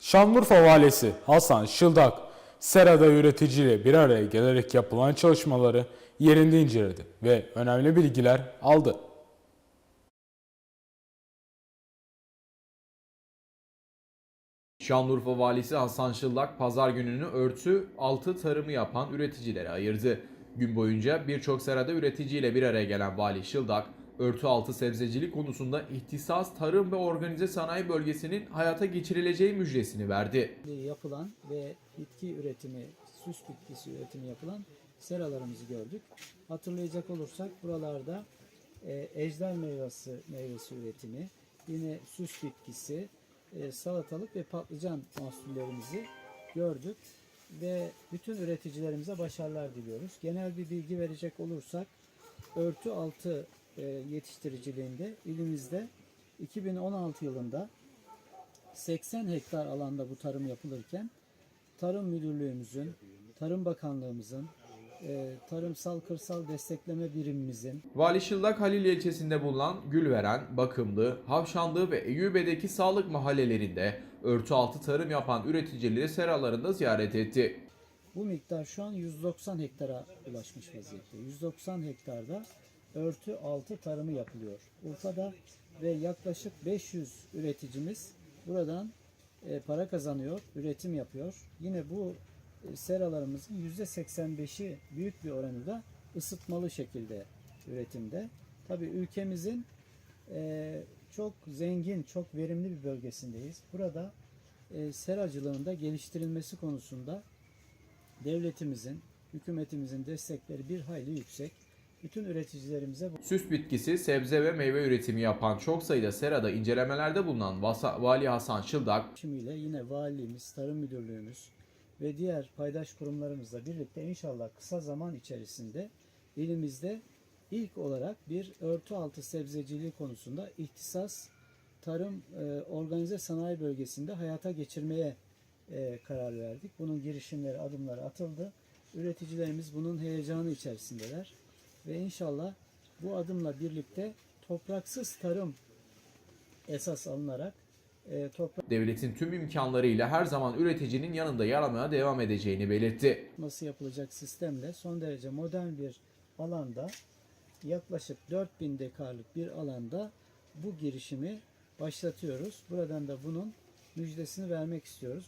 Şanlıurfa Valisi Hasan Şıldak, Serada üreticiyle bir araya gelerek yapılan çalışmaları yerinde inceledi ve önemli bilgiler aldı. Şanlıurfa Valisi Hasan Şıllak pazar gününü örtü altı tarımı yapan üreticilere ayırdı. Gün boyunca birçok serada üreticiyle bir araya gelen Vali Şıldak, örtü altı sebzecilik konusunda ihtisas tarım ve organize sanayi bölgesinin hayata geçirileceği müjdesini verdi. yapılan ve bitki üretimi, süs bitkisi üretimi yapılan seralarımızı gördük. Hatırlayacak olursak buralarda e, ejder meyvesi, meyvesi üretimi, yine süs bitkisi, e, salatalık ve patlıcan mahsullerimizi gördük ve bütün üreticilerimize başarılar diliyoruz. Genel bir bilgi verecek olursak örtü altı yetiştiriciliğinde ilimizde 2016 yılında 80 hektar alanda bu tarım yapılırken Tarım Müdürlüğümüzün, Tarım Bakanlığımızın, e, Tarımsal Kırsal Destekleme Birimimizin Vali Şıllak Halil ilçesinde bulunan Gülveren, Bakımlı, Havşanlı ve Eyübe'deki sağlık mahallelerinde örtü altı tarım yapan üreticileri seralarında ziyaret etti. bu miktar şu an 190 hektara ulaşmış vaziyette. 190 hektarda örtü altı tarımı yapılıyor. Urfa'da ve yaklaşık 500 üreticimiz buradan e, para kazanıyor, üretim yapıyor. Yine bu e, seralarımızın %85'i büyük bir oranı da ısıtmalı şekilde üretimde. Tabii ülkemizin e, çok zengin, çok verimli bir bölgesindeyiz. Burada e, seracılığında geliştirilmesi konusunda devletimizin, hükümetimizin destekleri bir hayli yüksek. Bütün üreticilerimize Süs bitkisi, sebze ve meyve üretimi yapan çok sayıda serada incelemelerde bulunan Vasa- Vali Hasan Şıldak, Şimdiyle yine valiliğimiz, tarım müdürlüğümüz ve diğer paydaş kurumlarımızla birlikte inşallah kısa zaman içerisinde ilimizde ilk olarak bir örtü altı sebzeciliği konusunda ihtisas tarım e, organize sanayi bölgesinde hayata geçirmeye e, karar verdik. Bunun girişimleri, adımları atıldı. Üreticilerimiz bunun heyecanı içerisindeler ve inşallah bu adımla birlikte topraksız tarım esas alınarak e, toprak devletin tüm imkanlarıyla her zaman üreticinin yanında yer almaya devam edeceğini belirtti. nasıl yapılacak sistemle son derece modern bir alanda yaklaşık 4000 dekarlık bir alanda bu girişimi başlatıyoruz. Buradan da bunun müjdesini vermek istiyoruz.